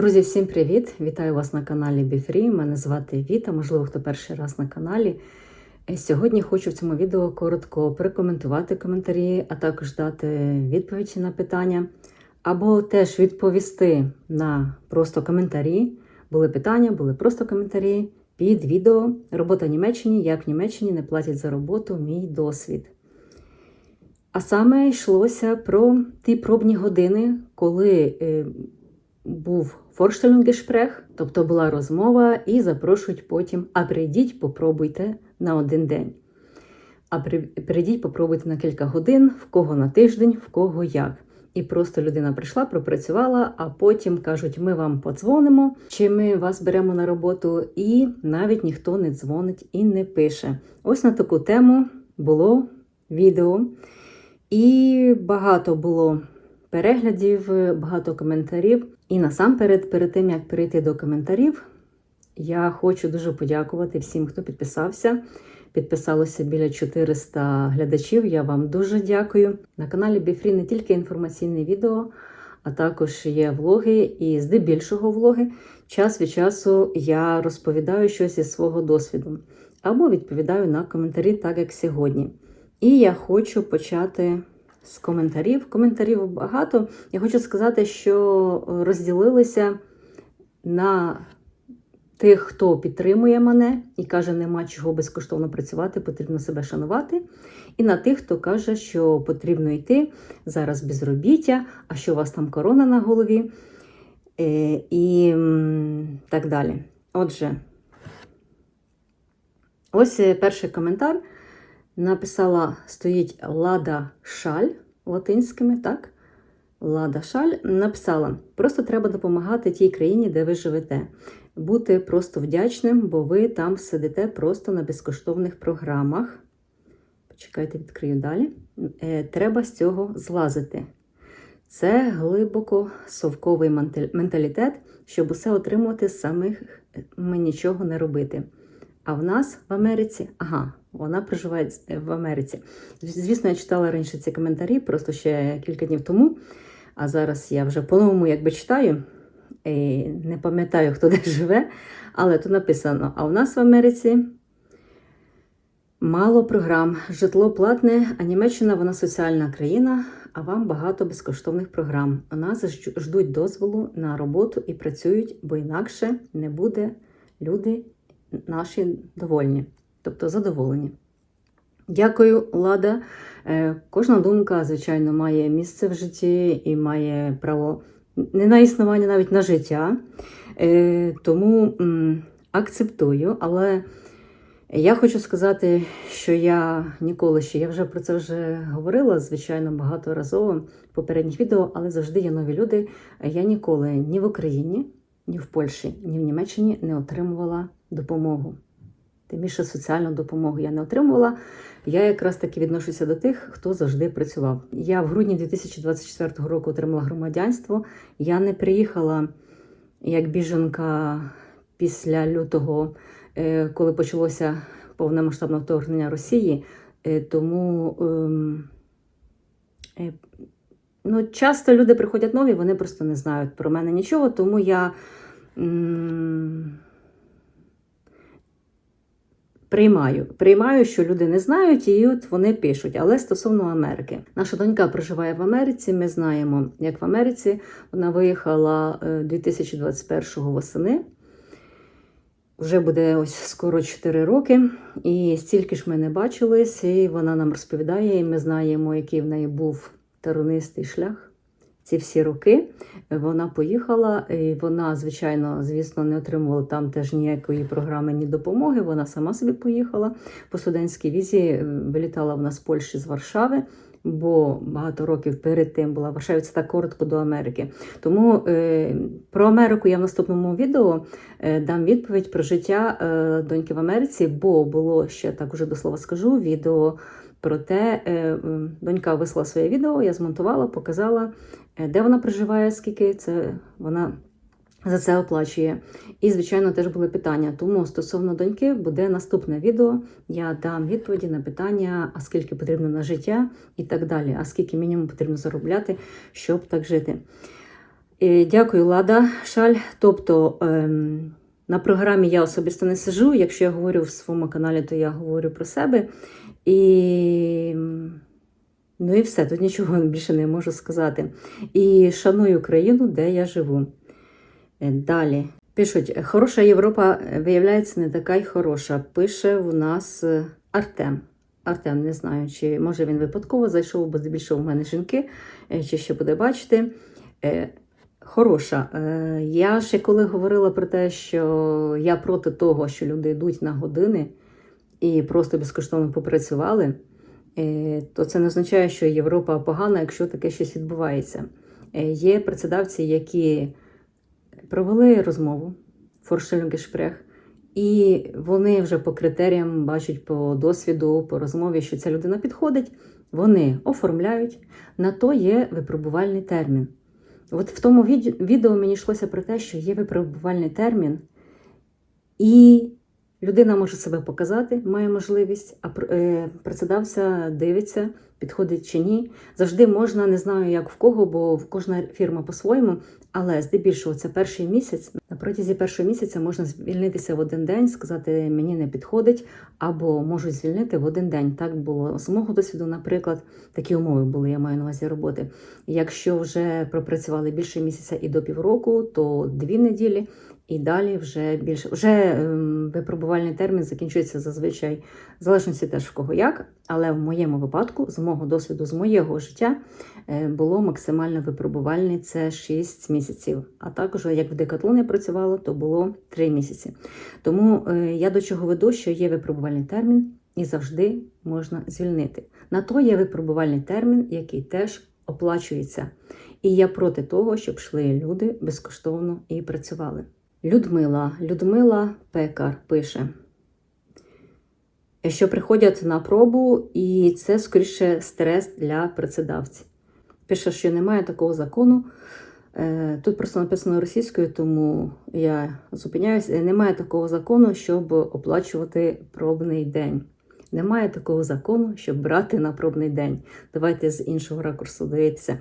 Друзі, всім привіт! Вітаю вас на каналі BeFree. Мене звати Віта, можливо, хто перший раз на каналі. Е, Сьогодні хочу в цьому відео коротко прокоментувати коментарі, а також дати відповіді на питання, або теж відповісти на просто коментарі. Були питання, були просто коментарі під відео Робота в Німеччині, як в Німеччині не платять за роботу, мій досвід. А саме йшлося про ті пробні години, коли е, був Vorstellungsgespräch, тобто була розмова, і запрошують потім, а прийдіть, попробуйте на один день. А при- прийдіть, попробуйте на кілька годин, в кого на тиждень, в кого як. І просто людина прийшла, пропрацювала, а потім кажуть, ми вам подзвонимо, чи ми вас беремо на роботу, і навіть ніхто не дзвонить і не пише. Ось на таку тему було відео. І багато було переглядів, багато коментарів. І насамперед, перед тим як перейти до коментарів, я хочу дуже подякувати всім, хто підписався. Підписалося біля 400 глядачів. Я вам дуже дякую. На каналі Біфрі не тільки інформаційне відео, а також є влоги, і здебільшого влоги. Час від часу я розповідаю щось із свого досвіду або відповідаю на коментарі, так як сьогодні. І я хочу почати з коментарів. Коментарів багато. Я хочу сказати, що розділилися на тих, хто підтримує мене і каже, нема чого безкоштовно працювати, потрібно себе шанувати. І на тих, хто каже, що потрібно йти зараз безробіття, а що у вас там корона на голові, е, і так далі. Отже, ось е, перший коментар написала, стоїть Лада Шаль латинськими, так? Лада Шаль написала: просто треба допомагати тій країні, де ви живете. Бути просто вдячним, бо ви там сидите просто на безкоштовних програмах. Почекайте, відкрию далі. Е, Треба з цього злазити. Це глибоко совковий менталітет, щоб усе отримувати з самих е, ми нічого не робити. А в нас в Америці, ага, вона проживає в Америці. Звісно, я читала раніше ці коментарі, просто ще кілька днів тому. А зараз я вже по-новому якби читаю. І не пам'ятаю, хто де живе, але тут написано: а в нас в Америці мало програм, житло платне, а Німеччина вона соціальна країна, а вам багато безкоштовних програм. У нас ждуть дозволу на роботу і працюють, бо інакше не буде люди наші довольні, тобто задоволені. Дякую, Лада. Е, Кожна думка, звичайно, має місце в житті і має право не на існування, навіть на життя. Е, Тому акцептую, але я хочу сказати, що я ніколи ще, я вже про це вже говорила, звичайно, багаторазово в попередніх відео, але завжди є нові люди. Я ніколи ні в Україні, ні в Польщі, ні в Німеччині не отримувала допомогу. Тим більше соціальну допомогу я не отримувала. Я якраз таки відношуся до тих, хто завжди працював. Я в грудні 2024 року отримала громадянство. Я не приїхала як біженка після лютого, е, коли почалося повномасштабне вторгнення Росії. Е, Тому ем, е, ну, часто люди приходять нові, вони просто не знають про мене нічого, тому я. Приймаю, приймаю, що люди не знають, і от вони пишуть. Але стосовно Америки, наша донька проживає в Америці. Ми знаємо, як в Америці вона виїхала е, 2021 восени. Вже буде ось скоро 4 роки, і стільки ж ми не бачились, і вона нам розповідає, і ми знаємо, який в неї був тернистий шлях. Ці всі роки вона поїхала, і вона, звичайно, звісно, не отримувала там теж ніякої програми, ні допомоги. Вона сама собі поїхала по студентській візі, вилітала вона з Польщі з Варшави. Бо багато років перед тим була Варшаві, це так коротко до Америки. Тому е, про Америку я в наступному відео е, дам відповідь про життя е, доньки в Америці, бо було ще так уже до слова скажу відео про те, е, донька вислала своє відео, я змонтувала, показала, де вона проживає, скільки це вона за це оплачує. І, звичайно, теж були питання. Тому стосовно доньки буде наступне відео. Я дам відповіді на питання, а скільки потрібно на життя і так далі, а скільки мінімум потрібно заробляти, щоб так жити. Е, Дякую, Лада Шаль. Тобто ем, на програмі я особисто не сижу. Якщо я говорю в своєму каналі, то я говорю про себе. І, ну і все, тут нічого більше не можу сказати. І шаную країну, де я живу. Е, Далі. Пишуть, хороша Європа е, виявляється не така й хороша. Пише в нас е, Артем. Артем, не знаю, чи може він випадково зайшов, бо здебільшого в мене жінки, чи ще буде бачити. Хороша. Я ще коли говорила про те, що я проти того, що люди йдуть на години і просто безкоштовно попрацювали, то це не означає, що Європа погана, якщо таке щось відбувається. Е, Є працедавці, які провели розмову Форшельгешпрех, і вони вже по критеріям бачать по досвіду, по розмові, що ця людина підходить, вони оформляють. На то є випробувальний термін. От в тому відео мені йшлося про те, що є випробувальний термін, і людина може себе показати, має можливість, а е, працедавця дивиться, підходить чи ні. Завжди можна, не знаю, як в кого, бо в кожна фірма по-своєму, але здебільшого це перший місяць. На протязі першого місяця можна звільнитися в один день, сказати мені не підходить, або можуть звільнити в один день. Так було з мого досвіду, наприклад, такі умови були, я маю на увазі роботи. Якщо вже пропрацювали більше місяця і до півроку, то дві неділі, і далі вже більше. Вже ем, випробувальний термін закінчується зазвичай, в залежності теж в кого як. Але в моєму випадку, з мого досвіду, з моєго життя, е, було максимально випробувальний це 6 місяців. А також, як в декатлоні працювала, то було 3 місяці. Тому е, я до чого веду, що є випробувальний термін і завжди можна звільнити. На то є випробувальний термін, який теж оплачується. І я проти того, щоб йшли люди безкоштовно і працювали. Людмила, Людмила Пекар пише, що приходять на пробу, і це скоріше стрес для працедавців. Пише, що немає такого закону. Е, Тут просто написано російською, тому я зупиняюся. Немає такого закону, щоб оплачувати пробний день. Немає такого закону, щоб брати на пробний день. Давайте з іншого ракурсу дивитися.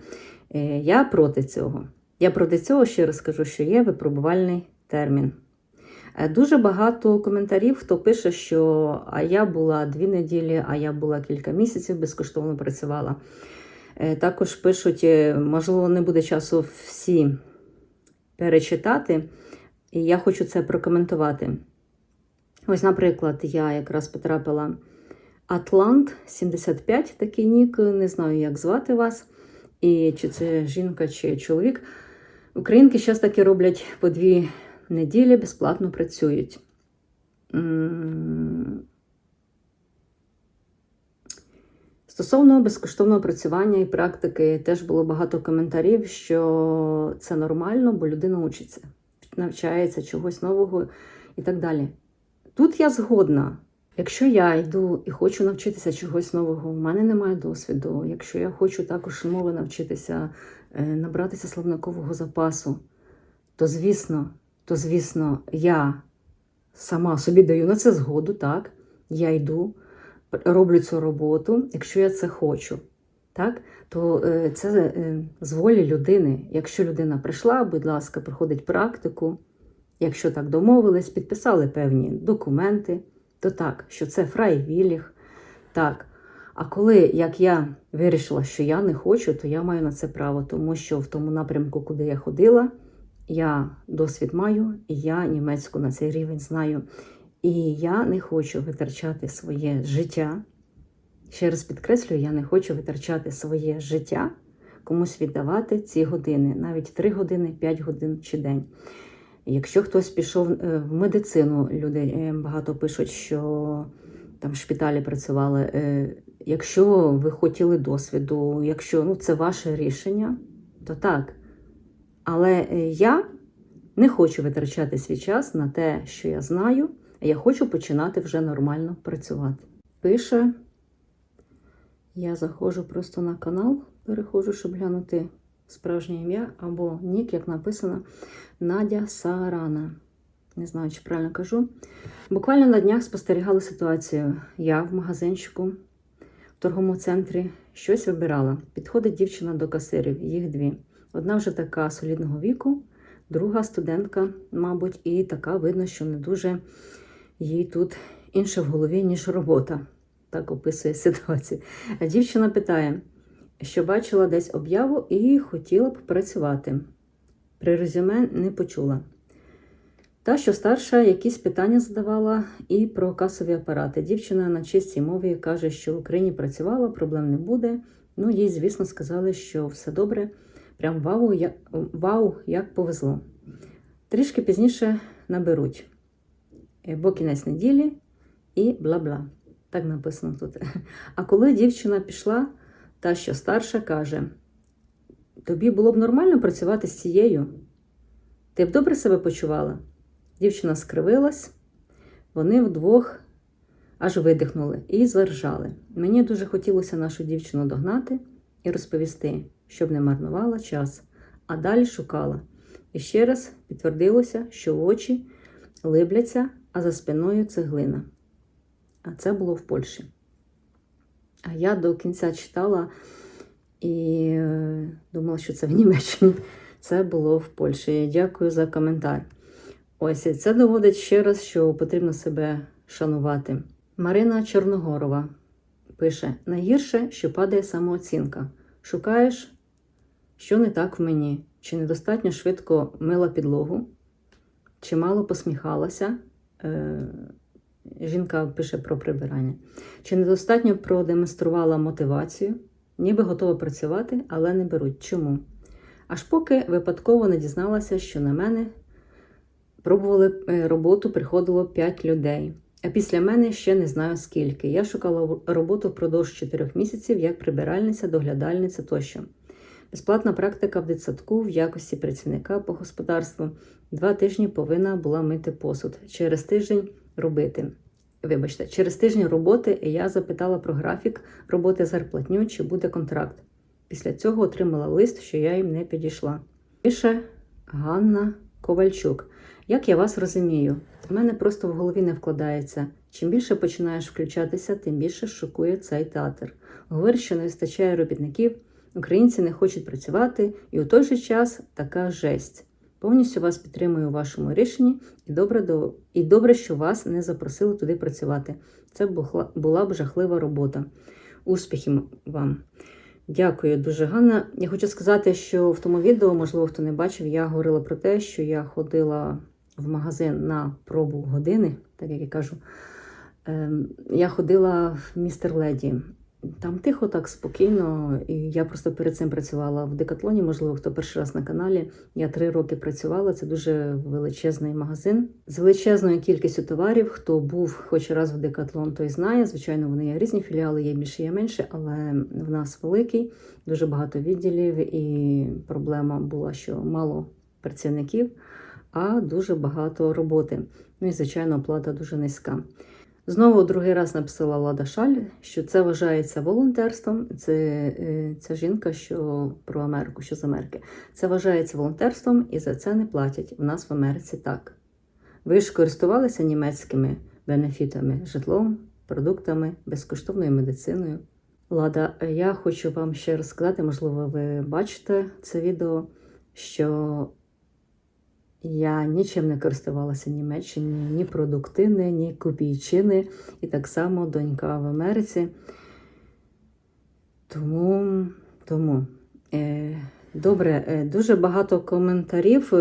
Е, Я проти цього. Я проти цього ще раз скажу, що є випробувальний термін. Е, Дуже багато коментарів, хто пише, що а я була дві неділі, а я була кілька місяців, безкоштовно працювала. Е, Також пишуть, е, можливо, не буде часу всі перечитати, і я хочу це прокоментувати. Ось, наприклад, я якраз потрапила Атлант 75, такий нік, не знаю, як звати вас, і чи це жінка, чи чоловік. Українки зараз таки роблять по дві неділі, безплатно працюють. Стосовно безкоштовного працювання і практики, теж було багато коментарів, що це нормально, бо людина учиться, навчається чогось нового і так далі. Тут я згодна. Якщо я йду і хочу навчитися чогось нового, у мене немає досвіду. Якщо я хочу також мови навчитися, е, набратися словникового запасу, то звісно, то звісно, я сама собі даю на це згоду, так, я йду роблю цю роботу, якщо я це хочу, так, то е, це е, з волі людини. Якщо людина прийшла, будь ласка, проходить практику, якщо так домовились, підписали певні документи, то так, що це фрайвіліх, так. А коли як я вирішила, що я не хочу, то я маю на це право, тому що в тому напрямку, куди я ходила, я досвід маю, і я німецьку на цей рівень знаю. І я не хочу витрачати своє життя. Ще раз підкреслюю, я не хочу витрачати своє життя, комусь віддавати ці години, навіть 3 години, 5 годин чи день. Якщо хтось пішов е, в медицину, люди е, багато пишуть, що там в шпиталі працювали. е, Якщо ви хотіли досвіду, якщо ну, це ваше рішення, то так. Але е, я не хочу витрачати свій час на те, що я знаю. Я хочу починати вже нормально працювати. Пише, я заходжу просто на канал, переходжу, щоб глянути справжнє ім'я або нік, як написано, Надя Сарана. Не знаю, чи правильно кажу. Буквально на днях спостерігали ситуацію. Я в магазинчику в торговому центрі щось вибирала. Підходить дівчина до касирів, їх дві. Одна вже така солідного віку, друга студентка, мабуть, і така видно, що не дуже їй тут інше в голові, ніж робота. Так описує ситуацію. А дівчина питає, що бачила десь об'яву і хотіла б працювати. При резюме не почула. Та, що старша, якісь питання задавала і про касові апарати. Дівчина на чистій мові каже, що в Україні працювала, проблем не буде. Ну, їй, звісно, сказали, що все добре. Прям вау, як, вау, як повезло. Трішки пізніше наберуть, Е, бо кінець неділі і бла-бла. Так написано тут. А коли дівчина пішла, та, що старша, каже: Тобі було б нормально працювати з цією? Ти б добре себе почувала? Дівчина скривилась, вони вдвох аж видихнули і заржали. Мені дуже хотілося нашу дівчину догнати і розповісти, щоб не марнувала час, а далі шукала. І ще раз підтвердилося, що очі либляться, а за спиною цеглина. А це було в Польщі. А я до кінця читала і е, думала, що це в Німеччині. Це було в Польщі. Дякую за коментар. Ось і це доводить ще раз, що потрібно себе шанувати. Марина Чорногорова пише: найгірше, що падає самооцінка. Шукаєш, що не так в мені, чи недостатньо швидко мила підлогу, чи мало посміхалася. Е, Жінка пише про прибирання. Чи недостатньо продемонструвала мотивацію, ніби готова працювати, але не беруть. Чому? Аж поки випадково не дізналася, що на мене пробували е, роботу, приходило 5 людей. А після мене ще не знаю скільки. Я шукала роботу впродовж 4 місяців як прибиральниця, доглядальниця тощо. Безплатна практика в дитсадку в якості працівника по господарству. Два тижні повинна була мити посуд. Через тиждень робити. Вибачте, через тиждень роботи я запитала про графік роботи зарплатню, чи буде контракт. Після цього отримала лист, що я їм не підійшла. Пише Ганна Ковальчук. Як я вас розумію, в мене просто в голові не вкладається. Чим більше починаєш включатися, тим більше шокує цей театр. Говорить, що не вистачає робітників, українці не хочуть працювати, і у той же час така жесть. Повністю вас підтримую у вашому рішенні, і добре, до... і добре, що вас не запросили туди працювати. Це була, б жахлива робота. Успіхів вам! Дякую дуже, Ганна. Я хочу сказати, що в тому відео, можливо, хто не бачив, я говорила про те, що я ходила в магазин на пробу години, так як я кажу. Ем, Я ходила в містер Леді. Там тихо, так спокійно. І я просто перед цим працювала в Декатлоні. Можливо, хто перший раз на каналі. Я три роки працювала. Це дуже величезний магазин з величезною кількістю товарів. Хто був хоч раз в Декатлон, той знає. Звичайно, вони є різні філіали, є більше, є менше, але в нас великий, дуже багато відділів, і проблема була, що мало працівників, а дуже багато роботи. Ну і звичайно, оплата дуже низька. Знову другий раз написала Лада Шаль, що це вважається волонтерством. Це е, ця жінка, що про Америку, що з Америки. Це вважається волонтерством і за це не платять. У нас в Америці так. Ви ж користувалися німецькими бенефітами, житлом, продуктами, безкоштовною медициною. Лада, я хочу вам ще раз сказати, можливо, ви бачите це відео, що я нічим не користувалася Німеччині, ні продуктини, ні копійчини, і так само донька в Америці. Тому, тому е, добре, е, дуже багато коментарів.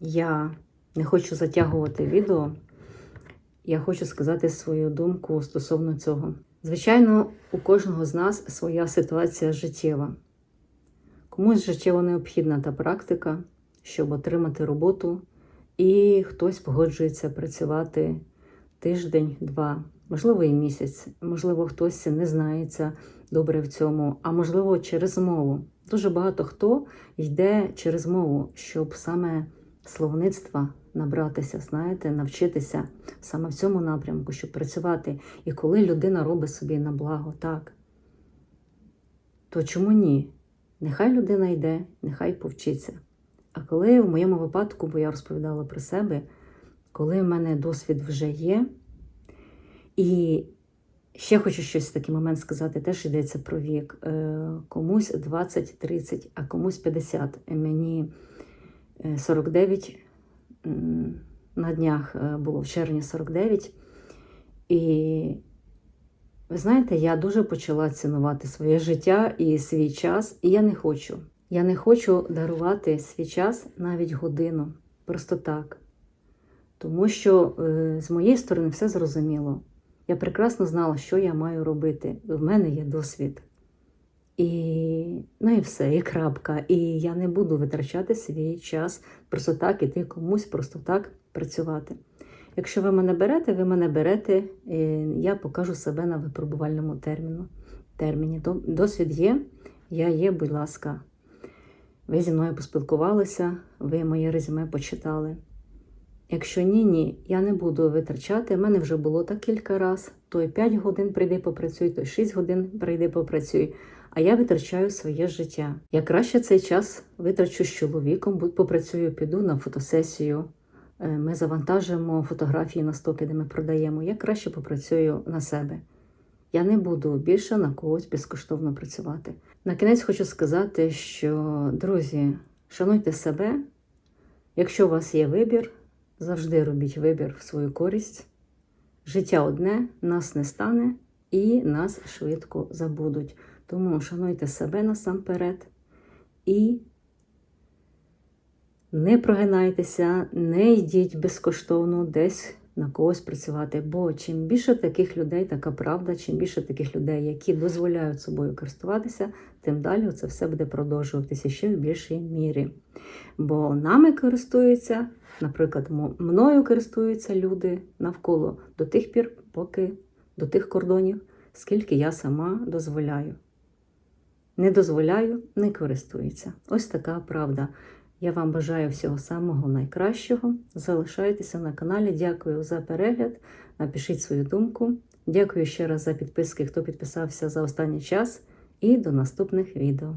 Я не хочу затягувати відео. Я хочу сказати свою думку стосовно цього. Звичайно, у кожного з нас своя ситуація життєва. Комусь життєво необхідна та практика щоб отримати роботу, і хтось погоджується працювати тиждень-два, можливо, і місяць, можливо, хтось не знається добре в цьому, а можливо, через мову. Дуже багато хто йде через мову, щоб саме словництва набратися, знаєте, навчитися саме в цьому напрямку, щоб працювати. І коли людина робить собі на благо, так, то чому ні? Нехай людина йде, нехай повчиться. А коли в моєму випадку, бо я розповідала про себе, коли в мене досвід вже є, і Ще хочу щось в такий момент сказати, теж йдеться про вік. Е, Комусь 20-30, а комусь 50. Е, Мені е, 49 на днях е, було в червні 49. І ви знаєте, я дуже почала цінувати своє життя і свій час, і я не хочу. Я не хочу дарувати свій час навіть годину. Просто так. Тому що е, з моєї сторони все зрозуміло. Я прекрасно знала, що я маю робити. В мене є досвід. І ну і все, і крапка. І я не буду витрачати свій час просто так, іти комусь просто так працювати. Якщо ви мене берете, ви мене берете, і я покажу себе на випробувальному терміну. терміні. Досвід є, я є, будь ласка. Ви зі мною поспілкувалися, ви моє резюме почитали. Якщо ні, ні, я не буду витрачати. У мене вже було так кілька разів. Той 5 годин прийди попрацюй, той 6 годин прийди попрацюй. А я витрачаю своє життя. Я краще цей час витрачу з чоловіком, будь попрацюю, піду на фотосесію. Е, Ми завантажимо фотографії на стоки, де ми продаємо. Я краще попрацюю на себе. Я не буду більше на когось безкоштовно працювати. На кінець хочу сказати, що, друзі, шануйте себе. Якщо у вас є вибір, завжди робіть вибір в свою користь. Життя одне, нас не стане і нас швидко забудуть. Тому шануйте себе насамперед і не прогинайтеся, не йдіть безкоштовно десь на когось працювати. Бо чим більше таких людей, така правда, чим більше таких людей, які дозволяють собою користуватися, тим далі це все буде продовжуватися ще в більшій мірі. Бо нами користуються, наприклад, мною користуються люди навколо до тих пір, поки до тих кордонів, скільки я сама дозволяю. Не дозволяю, не користуються. Ось така правда. Я вам бажаю всього самого найкращого. Залишайтеся на каналі. Дякую за перегляд. Напишіть свою думку. Дякую ще раз за підписки, хто підписався за останній час. І до наступних відео.